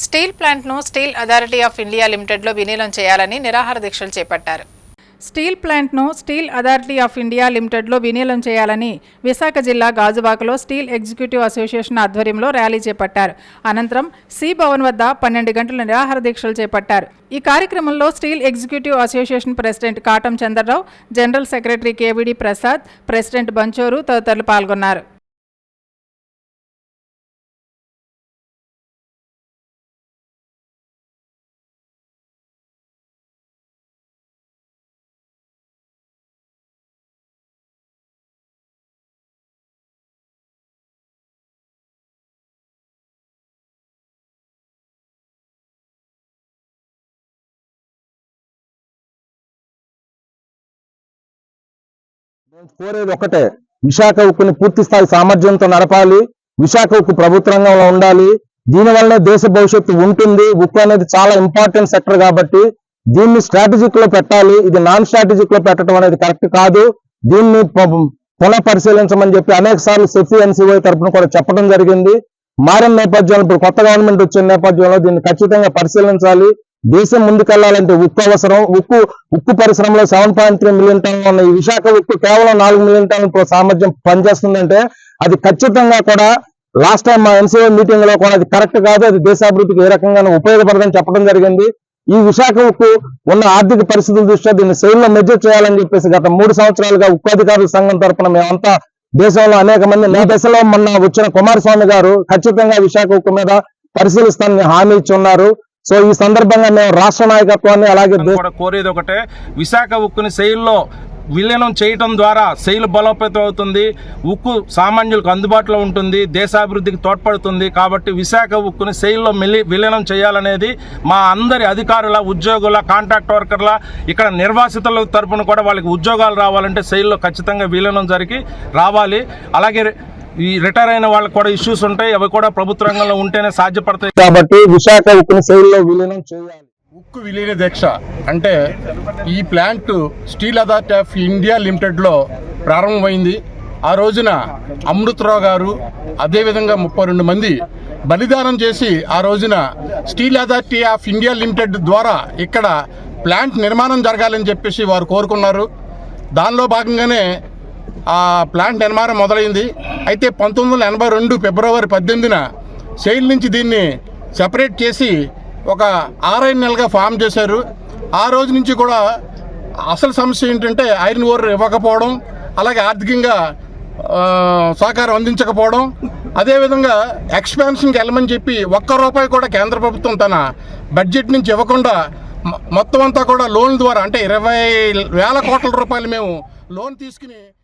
Steel ప్లాంట్ను steel authority of India లిమిటెడ్లో విలీనం చేయాలని నిరాహార దీక్షలు చేపట్టారు. స్టీల్ ప్లాంట్ను స్టీల్ అథారిటీ ఆఫ్ ఇండియా లిమిటెడ్లో విలీనం చేయాలని విశాఖ జిల్లా గాజువాకలో స్టీల్ ఎగ్జిక్యూటివ్ అసోసియేషన్ ఆధ్వర్యంలో ర్యాలీ చేపట్టారు. అనంతరం సి భవన్ వద్ద పన్నెండు గంటల నిరాహార దీక్షలు చేపట్టారు. ఈ కార్యక్రమంలో steel executive association president Katam Chandrarao general secretary K V D Prasad president Banchoru తదితరులు పాల్గొన్నారు. కోరేది ఒకటే విశాఖ ఉక్కుని పూర్తి స్థాయి సామర్థ్యంతో నడపాలి విశాఖ ఉక్కు ప్రభుత్వ రంగంలో ఉండాలి. దీనివల్లనే దేశ భవిష్యత్తు ఉంటుంది. ఉక్కు అనేది చాలా ఇంపార్టెంట్ సెక్టర్ కాబట్టి దీన్ని స్ట్రాటజిక్లో పెట్టాలి. ఇది నాన్ స్ట్రాటజిక్లో పెట్టడం అనేది కరెక్ట్ కాదు. దీన్ని పునః పరిశీలించమని చెప్పి అనేక సార్లు సెఫీ ఎన్సీఓ తరఫున కూడా చెప్పడం జరిగింది. మారిన నేపథ్యంలో ఇప్పుడు కొత్త గవర్నమెంట్ వచ్చిన నేపథ్యంలో దీన్ని ఖచ్చితంగా పరిశీలించాలి. దేశం ముందుకెళ్ళాలంటే ఉక్కు అవసరం. ఉక్కు ఉక్కు పరిశ్రమలో సెవెన్ పాయింట్ త్రీ మిలియన్ టన్లు ఉన్న ఈ విశాఖ ఉక్కు కేవలం నాలుగు మిలియన్ టన్నుల సామర్థ్యం పనిచేస్తుందంటే అది ఖచ్చితంగా కూడా లాస్ట్ టైం మా ఎన్సీఓ మీటింగ్లో కూడా అది కరెక్ట్ కాదు. అది దేశాభివృద్ధికి ఏ రకంగా ఉపయోగపడదని చెప్పడం జరిగింది. ఈ విశాఖ ఉక్కు ఉన్న ఆర్థిక పరిస్థితుల దృష్ట్యా దీన్ని శైలిలో మెజర్ చేయాలని చెప్పేసి గత మూడు సంవత్సరాలుగా ఉక్కు అధికారుల సంఘం తరపున మేమంతా దేశంలో అనేక మంది నా దశలో మొన్న వచ్చిన కుమారస్వామి గారు ఖచ్చితంగా విశాఖ ఉక్కు మీద పరిశీలిస్తానని హామీ ఇచ్చి ఉన్నారు. సో ఈ సందర్భంగా మేము రాష్ట్ర నాయకత్వాన్ని అలాగే కోరేది ఒకటే విశాఖ ఉక్కుని శైలిలో విలీనం చేయటం ద్వారా శైలి బలోపేతం అవుతుంది ఉక్కు సామాన్యులకు అందుబాటులో ఉంటుంది దేశాభివృద్ధికి తోడ్పడుతుంది కాబట్టి విశాఖ ఉక్కుని శైలిలో మిలి విలీనం చేయాలనేది మా అందరి అధికారుల ఉద్యోగుల కాంట్రాక్ట్ వర్కర్ల ఇక్కడ నిర్వాసితుల తరపున కూడా వాళ్ళకి ఉద్యోగాలు రావాలంటే శైలిలో ఖచ్చితంగా విలీనం జరిగి రావాలి. అలాగే ఈ రిటైర్ అయిన వాళ్ళకి కూడా ఇష్యూస్ ఉంటాయి అవి కూడా ప్రభుత్వ రంగంలో ఉంటేనే సాధ్యపడతాయి. కాబట్టి విశాఖ ఉక్కుని శైలిలో విలీనం చేయాలి. ఉక్కు విలీన దీక్ష అంటే ఈ plant steel authority of India లిమిటెడ్లో ప్రారంభమైంది. ఆ రోజున అమృతరావు గారు అదేవిధంగా ముప్పై రెండు మంది బలిదానం చేసి ఆ రోజున steel authority of India limited ద్వారా ఇక్కడ ప్లాంట్ నిర్మాణం జరగాలని చెప్పేసి వారు కోరుకున్నారు. దానిలో భాగంగానే ఆ ప్లాంట్ నిర్మాణం మొదలైంది. అయితే పంతొమ్మిది వందల ఎనభై రెండు ఫిబ్రవరి పద్దెనిమిదిన శైలి నుంచి దీన్ని సెపరేట్ చేసి ఒక ఆరైదు నెలలుగా ఫామ్ చేశారు. ఆ రోజు నుంచి కూడా అసలు సమస్య ఏంటంటే ఐరన్ ఓర్ ఇవ్వకపోవడం అలాగే ఆర్థికంగా సహకారం అందించకపోవడం అదేవిధంగా ఎక్స్పాన్షన్కి వెళ్ళమని చెప్పి ఒక్క రూపాయి కూడా కేంద్ర ప్రభుత్వం తన బడ్జెట్ నుంచి ఇవ్వకుండా మొత్తం అంతా కూడా లోన్ ద్వారా అంటే ఇరవై వేల కోట్ల రూపాయలు మేము లోన్ తీసుకుని